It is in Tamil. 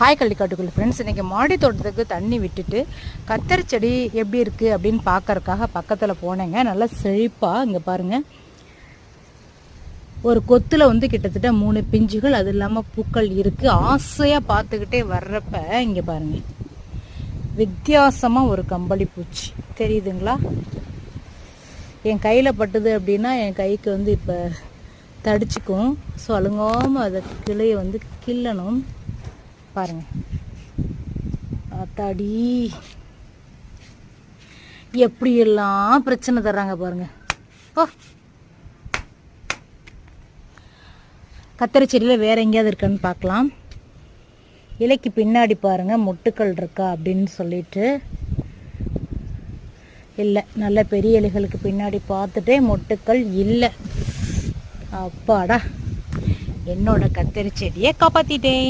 ஹாய் கள்ளிக்காட்டுக்குள் ஃப்ரெண்ட்ஸ் இன்றைக்கி மாடி தோட்டத்துக்கு தண்ணி விட்டுட்டு கத்தரி செடி எப்படி இருக்குது அப்படின்னு பார்க்கறக்காக பக்கத்தில் போனேங்க. நல்லா செழிப்பாக இங்கே பாருங்கள் ஒரு கொத்தில் வந்து கிட்டத்தட்ட மூணு பிஞ்சுகள் அது இல்லாமல் பூக்கள் இருக்குது ஆசையாக பார்த்துக்கிட்டே வர்றப்ப இங்கே பாருங்கள் வித்தியாசமாக ஒரு கம்பளி பூச்சி. தெரியுதுங்களா? என் கையில் பட்டுது அப்படின்னா என் கைக்கு வந்து இப்போ தடிச்சுக்கும். ஸோ அழுங்காமல் அதை கிளையை வந்து கிள்ளணும். பாருங்க. ஆத்தாடி. எப்படியெல்லாம் பிரச்சனை தர்றாங்க பாருங்க. போ. கத்திரி செடியில் வேற எங்கேயாவது இருக்கான்னு பார்க்கலாம். இலைக்கு பின்னாடி பாருங்க மொட்டுக்கள் இருக்கா அப்படின்னு சொல்லிட்டு. இல்லை நல்ல பெரிய இலைகளுக்கு பின்னாடி பார்த்துட்டே மொட்டுக்கள் இல்லை. அப்பாடா. என்னோட கத்தரி செடியை காப்பாத்திட்டேன்.